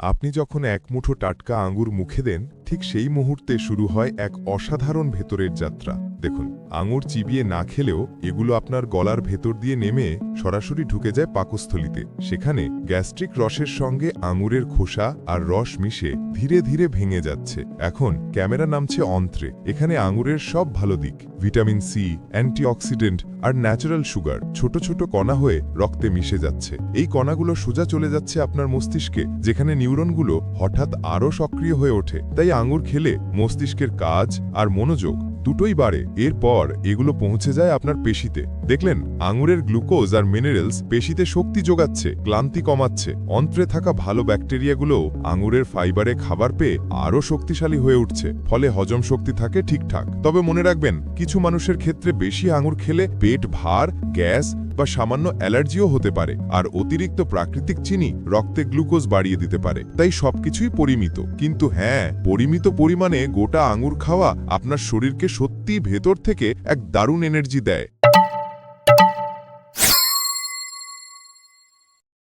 আপনি যখন এক মুঠো টাটকা আঙুর মুখে দেন ঠিক সেই মুহূর্তে শুরু হয় এক অসাধারণ ভেতরের যাত্রা। দেখুন, আঙুর চিবিয়ে না খেলেও এগুলো আপনার গলার ভেতর দিয়ে নেমে সরাসরি ঢুকে যায় পাকস্থলিতে। সেখানে গ্যাস্ট্রিক রসের সঙ্গে আঙুরের খোসা আর রস মিশে ধীরে ধীরে ভেঙে যাচ্ছে। এখন ক্যামেরা নামছে অন্ত্রে। এখানে আঙুরের সব ভালো দিক। ভিটামিন সি, অ্যান্টিঅক্সিডেন্ট আর ন্যাচারাল সুগার। ছোট ছোট কণা হয়ে রক্তে মিশে যাচ্ছে। এই কণাগুলো সোজা চলে যাচ্ছে আপনার মস্তিষ্কে, যেখানে নিউরনগুলো হঠাৎ আরও সক্রিয় হয়ে ওঠে। তাই আঙুর খেলে মস্তিষ্কের কাজ আর মনোযোগ দুটোই বাড়ে। এরপর এগুলো পৌঁছে যায় আপনার পেশিতে। দেখলেন আঙুরের গ্লুকোজ আর মিনারেলস পেশিতে শক্তি যোগাচ্ছে, ক্লান্তি কমাচ্ছে। অন্ত্রে থাকা ভালো ব্যাকটেরিয়াগুলো আঙুরের ফাইবারে খাবার পেয়ে আরও শক্তিশালী হয়ে উঠছে, ফলে হজম শক্তি থাকে ঠিকঠাক। তবে মনে রাখবেন, কিছু মানুষের ক্ষেত্রে বেশি আঙুর খেলে পেট ভার, গ্যাস বা সামান্য অ্যালার্জিও হতে পারে, আর অতিরিক্ত প্রাকৃতিক চিনি রক্তে গ্লুকোজ বাড়িয়ে দিতে পারে। তাই সবকিছুই পরিমিত। কিন্তু হ্যাঁ পরিমিত পরিমাণে গোটা আঙুর খাওয়া আপনার শরীরকে সত্যি ভেতর থেকে এক দারুণ এনার্জি দেয়।